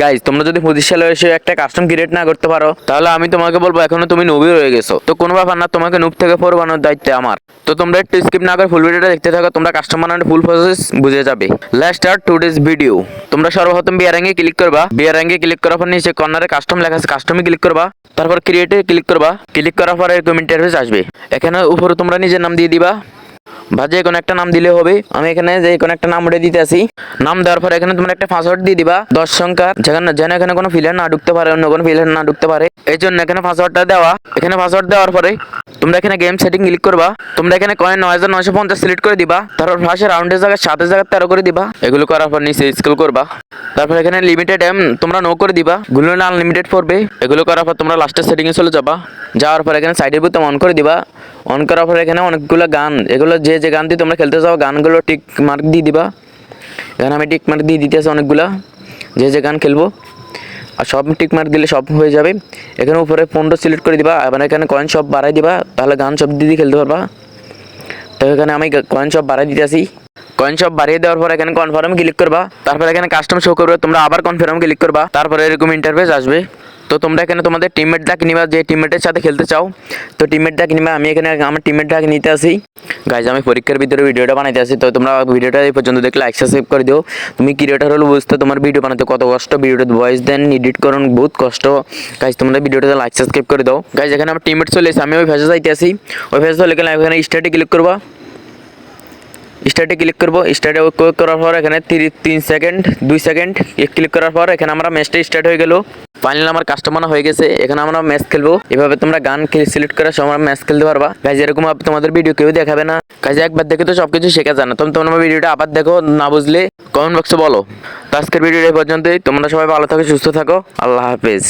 Guys তোমরা যদি পঁচিশ সালে এসে একটা কাস্টম ক্রিয়েট না করতে পারো, তাহলে আমি তোমাকে বলব এখনও তুমি নবী রয়ে গেছো। তো কোনো ব্যাপার না, তোমাকে নুব থেকে ফোর বানানোর দায়িত্ব আমার। তো তোমরা একটু স্কিপ না করে ফুল ভিডিওটা দেখতে থাকো, তোমরা কাস্টম বানানোর ফুল প্রসেস বুঝে যাবে। লেটস স্টার্ট টুডেজ ভিডিও তোমরা সর্বপ্রথম বিয়ার র্যাঙ্কে ক্লিক করবা। বিয়ার র্যাঙ্কে ক্লিক করার পর নিচে কর্নারে কাস্টম লেখা আছে কাস্টমে ক্লিক করবা। তারপর ক্রিয়েটে ক্লিক করবা। ক্লিক করার পরে এরকম ইন্টারফেস আসবে। এখানে উপরে তোমরা নিজের নাম দিয়ে দিবা। বা যে কোনো একটা নাম দিলে হবে। আমি এখানে যে কোনো একটা নাম উঠে দিতে আসি নাম দেওয়ার পরে এখানে তোমরা একটা পাসওয়ার্ড দিয়ে দিবা। দশ সংখ্যা, যেখানে যেন এখানে কোনো ফিলার না ঢুকতে পারে, অন্য কোনো ফিলার না ঢুকতে পারে। এই জন্য এখানে পাসওয়ার্ডটা দেওয়া। এখানে পাসওয়ার্ড দেওয়ার পরে তোমরা এখানে গেম সেটিং ক্লিক করবা। তোমরা এখানে কয়েন নয় হাজার নয়শো পঞ্চাশ সিলেক্ট করে দিবা। তারপর ফার্স্টে রাউন্ডের জায়গায় সাতের জায়গায় তেরো করে দিবা। এগুলো করার পর নিচে স্কেল করবা। তারপর এখানে লিমিটেড এম তোমরা নো করে দিবা। গুলো না আনলিমিটেড পড়বে। এগুলো করার পর তোমরা লাস্টের সেটিংয়ে চলে যাবা। যাওয়ার পর এখানে সাইডের বোতাম অন করে দিবা। অন করার পর এখানে অনেকগুলো গান। এগুলো যে যে গান দিয়ে তোমরা খেলতে চাও, গানগুলো টিক মার্ক দিয়ে দিবা। এখানে আমি টিক মার্ক দিয়ে দিতে দিতেছি অনেকগুলা। যে যে গান খেলব। আর সব টিক মার দিলে সব হয়ে যাবে। এখানে উপরে পনেরো সিলেক্ট করে দিবা আবার এখানে কয়েন সব বাড়াই দিবা, তাহলে গান সব দিয়ে খেলতে পারবা। তো এখানে আমি কয়েন সব বাড়াই দিতে আসি। কয়েন সব বাড়িয়ে দেওয়ার পর এখানে কনফার্ম ক্লিক করবা, তারপর এখানে কাস্টম শো করবে, তোমরা আবার কনফার্ম ক্লিক করবা, তারপরে এরকম ইন্টারফেস আসবে। তো তোমরা এখানে তোমাদের টিমমেট ডাক নিবা, যে টিমমেটের সাথে খেলতে চাও। তো টিমমেট ডাক নিবা, আমি এখানে আমার টিমমেট ডাক নিতে আসি। গাইজ আমি পরীক্ষার ভিতরে ভিডিওটা বানাইতে আসি, তো তোমরা ভিডিওটা এই পর্যন্ত দেখলে সাবস্ক্রাইব করে দিও। তুমি ক্রিয়েটার হলে বুঝতে, তোমার ভিডিও বানাতে কত কষ্ট ভিডিওটা ভয়েস দেন এডিট করুন, বহুত কষ্ট। গাইজ তোমরা ভিডিওটা লাইক সাবস্ক্রাইব করে দাও। গাইজ এখানে আমার টিমমেট চলে এসে আমি ওই ফেসে যাইতে আসি। ওই ফেসে চলে গেলে এখানে স্টার্টে ক্লিক করবা। স্টার্টে ক্লিক করব। স্টার্টে ক্লিক করার পর এখানে তিন সেকেন্ড দুই সেকেন্ড ক্লিক করার পর এখানে আমরা ম্যাচটা স্টার্ট হয়ে গেল। ফাইনাল আমার কাস্টমার হয়ে গেছে। এখানে আমরা ম্যাচ খেলব। এভাবে তোমরা গান সিলেক্ট করার সময় ম্যাচ খেলতে পারবা। গাইজ এরকম তোমাদের ভিডিও কেউ দেখাবে না। কাজে একবার দেখে তো সবকিছু শেখা যায় না। তোমরা তোমার ভিডিওটা আবার দেখো, না বুঝলে কমেন্ট বক্সে বলো। তো আজকের ভিডিওটা এই পর্যন্তই। তোমরা সবাই ভালো থাকো, সুস্থ থাকো। আল্লাহ হাফেজ।